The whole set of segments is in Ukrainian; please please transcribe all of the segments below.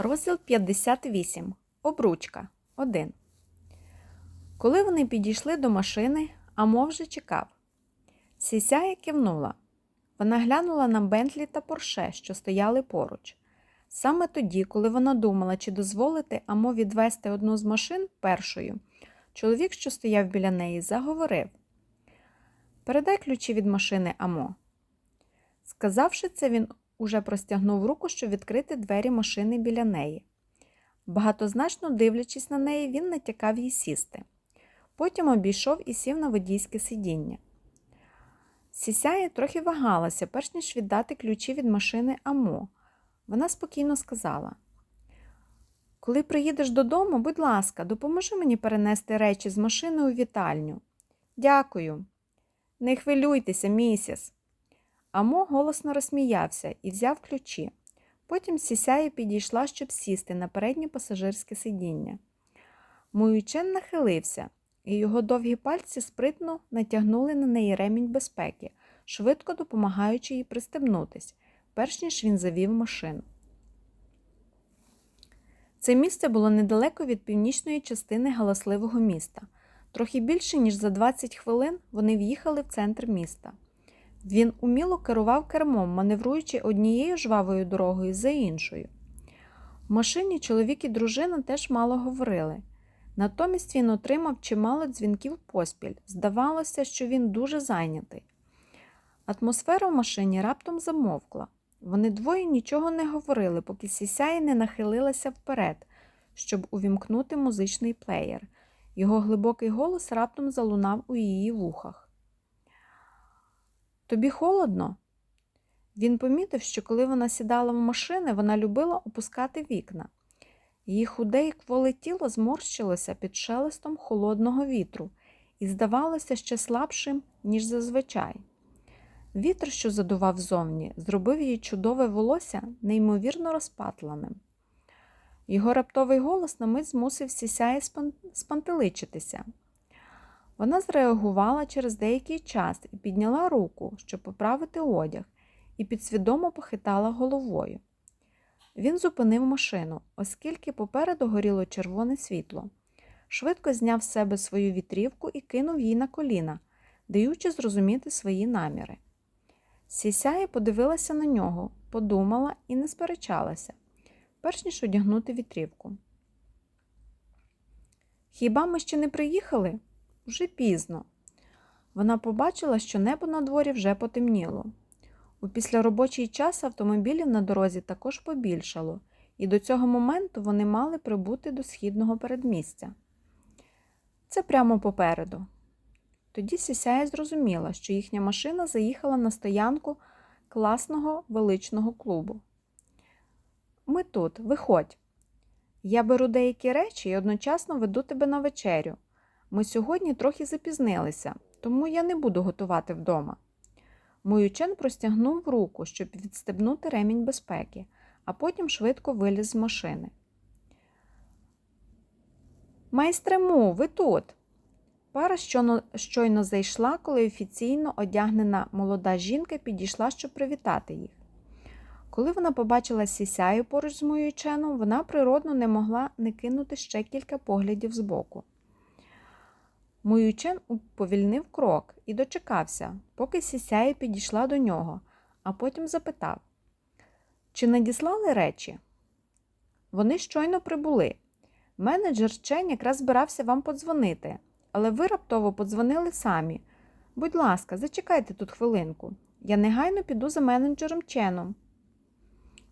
Розділ 58. Обручка 1. Коли вони підійшли до машини, Амо вже чекав. Сісяя кивнула. Вона глянула на Бентлі та Порше, що стояли поруч. Саме тоді, коли вона думала, чи дозволити Амо відвести одну з машин першою, чоловік, що стояв біля неї, заговорив: Передай ключі від машини Амо. Сказавши це, він уже простягнув руку, щоб відкрити двері машини біля неї. Багатозначно дивлячись на неї, він натякав їй сісти. Потім обійшов і сів на водійське сидіння. Сісяє трохи вагалася, перш ніж віддати ключі від машини Амо. Вона спокійно сказала: Коли приїдеш додому, будь ласка, допоможи мені перенести речі з машини у вітальню. Дякую. Не хвилюйтеся, місіс. Амо голосно розсміявся і взяв ключі. Потім сісяє підійшла, щоб сісти на переднє пасажирське сидіння. Муючен нахилився, і його довгі пальці спритно натягнули на неї ремінь безпеки, швидко допомагаючи їй пристебнутись, перш ніж він завів машину. Це місце було недалеко від північної частини галасливого міста. Трохи більше, ніж за 20 хвилин вони в'їхали в центр міста. Він уміло керував кермом, маневруючи однією жвавою дорогою за іншою. В машині чоловік і дружина теж мало говорили. Натомість він отримав чимало дзвінків поспіль. Здавалося, що він дуже зайнятий. Атмосфера в машині раптом замовкла. Вони двоє нічого не говорили, поки сісяє не нахилилася вперед, щоб увімкнути музичний плеєр. Його глибокий голос раптом залунав у її вухах. Тобі холодно? Він помітив, що коли вона сідала в машини, вона любила опускати вікна. Її худе і кволе тіло зморщилося під шелестом холодного вітру і здавалося ще слабшим, ніж зазвичай. Вітер, що задував зовні, зробив її чудове волосся неймовірно розпатленим. Його раптовий голос на мить змусив сісяє спантеличитися. Вона зреагувала через деякий час і підняла руку, щоб поправити одяг, і підсвідомо похитала головою. Він зупинив машину, оскільки попереду горіло червоне світло. Швидко зняв з себе свою вітрівку і кинув їй на коліна, даючи зрозуміти свої наміри. Сісяє подивилася на нього, подумала і не сперечалася, перш ніж одягнути вітрівку. Хіба ми ще не приїхали? Вже пізно. Вона побачила, що небо на дворі вже потемніло. У післяробочий час автомобілів на дорозі також побільшало, і до цього моменту вони мали прибути до східного передмістя. Це прямо попереду. Тоді Сісяя зрозуміла, що їхня машина заїхала на стоянку класного величного клубу. Ми тут, виходь. Я беру деякі речі і одночасно веду тебе на вечерю. Ми сьогодні трохи запізнилися, тому я не буду готувати вдома. Моючен простягнув руку, щоб відстебнути ремінь безпеки, а потім швидко виліз з машини. Майстре Му, ви тут. Пара щойно зайшла, коли офіційно одягнена молода жінка підійшла, щоб привітати їх. Коли вона побачила сісяю поруч з Моюченом, вона природно не могла не кинути ще кілька поглядів збоку. Моючен уповільнив крок і дочекався, поки сісяя підійшла до нього, а потім запитав, чи надіслали речі? Вони щойно прибули. Менеджер Чен якраз збирався вам подзвонити, але ви раптово подзвонили самі. Будь ласка, зачекайте тут хвилинку. Я негайно піду за менеджером Ченом.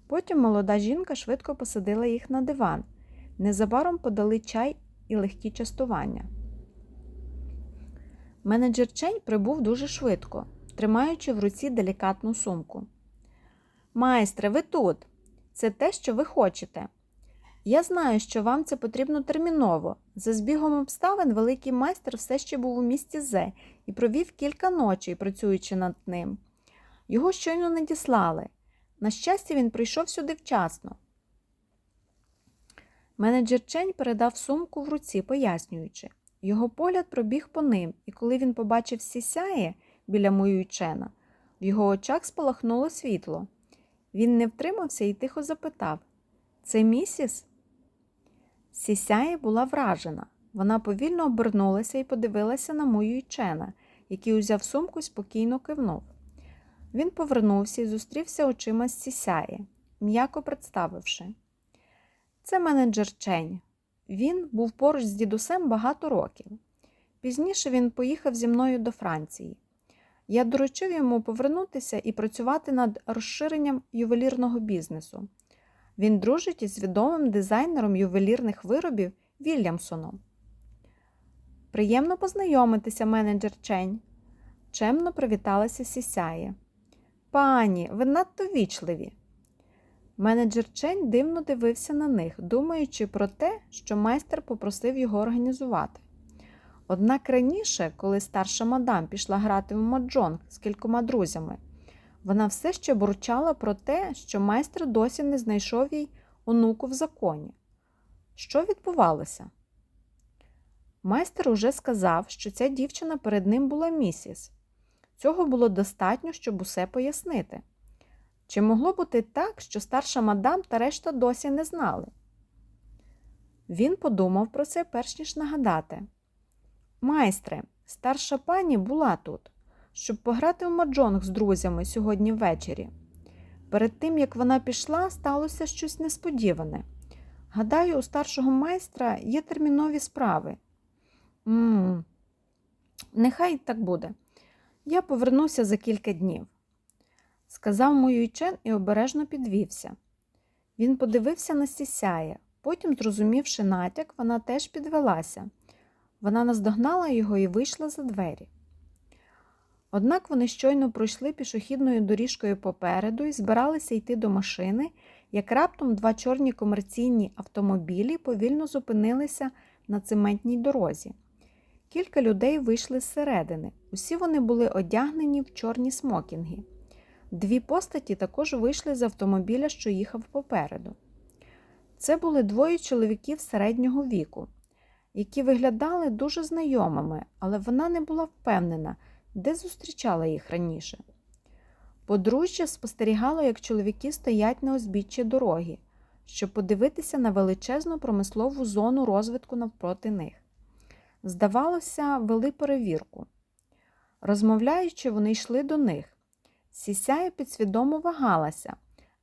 Потім молода жінка швидко посадила їх на диван. Незабаром подали чай і легкі частування. Менеджер Чень прибув дуже швидко, тримаючи в руці делікатну сумку. Майстре, ви тут. Це те, що ви хочете. Я знаю, що вам це потрібно терміново. За збігом обставин великий майстер все ще був у місті Зе і провів кілька ночей, працюючи над ним. Його щойно надіслали. На щастя, він прийшов сюди вчасно. Менеджер Чень передав сумку в руці, пояснюючи. Його погляд пробіг по ним, і коли він побачив сісяє біля Моюйчена, в його очах спалахнуло світло. Він не втримався і тихо запитав Це місіс? Сісяє була вражена. Вона повільно обернулася і подивилася на моючена, який узяв сумку і спокійно кивнув. Він повернувся і зустрівся очима з Сісяє, м'яко представивши. Це менеджер Чень. Він був поруч з дідусем багато років. Пізніше він поїхав зі мною до Франції. Я доручив йому повернутися і працювати над розширенням ювелірного бізнесу. Він дружить із відомим дизайнером ювелірних виробів Вільямсоном. Приємно познайомитися, менеджер Чень. Чемно привіталася Сісяє. Пані, ви надто вічливі. Менеджер Чень дивно дивився на них, думаючи про те, що майстер попросив його організувати. Однак раніше, коли старша мадам пішла грати в маджонг з кількома друзями, вона все ще бурчала про те, що майстер досі не знайшов їй онуку в законі. Що відбувалося? Майстер уже сказав, що ця дівчина перед ним була місіс. Цього було достатньо, щоб усе пояснити. Чи могло бути так, що старша мадам та решта досі не знали? Він подумав про це, перш ніж нагадати. Майстре, старша пані була тут, щоб пограти в маджонг з друзями сьогодні ввечері. Перед тим, як вона пішла, сталося щось несподіване. Гадаю, у старшого майстра є термінові справи. Ммм, нехай так буде. Я повернуся за кілька днів, сказав Моюйчен і обережно підвівся. Він подивився на сісяє, потім, зрозумівши натяк, вона теж підвелася. Вона наздогнала його і вийшла за двері. Однак вони щойно пройшли пішохідною доріжкою попереду і збиралися йти до машини, як раптом два чорні комерційні автомобілі повільно зупинилися на цементній дорозі. Кілька людей вийшли зсередини. Усі вони були одягнені в чорні смокінги. Дві постаті також вийшли з автомобіля, що їхав попереду. Це були двоє чоловіків середнього віку, які виглядали дуже знайомими, але вона не була впевнена, де зустрічала їх раніше. Подружжя спостерігало, як чоловіки стоять на узбіччі дороги, щоб подивитися на величезну промислову зону розвитку навпроти них. Здавалося, вели перевірку. Розмовляючи, вони йшли до них. Сісяя підсвідомо вагалася,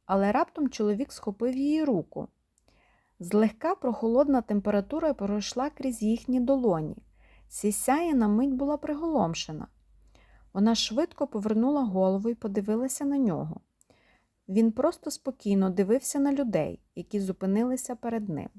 але раптом чоловік схопив її руку. Злегка прохолодна температура пройшла крізь їхні долоні. Сісяя на мить була приголомшена. Вона швидко повернула голову і подивилася на нього. Він просто спокійно дивився на людей, які зупинилися перед ним.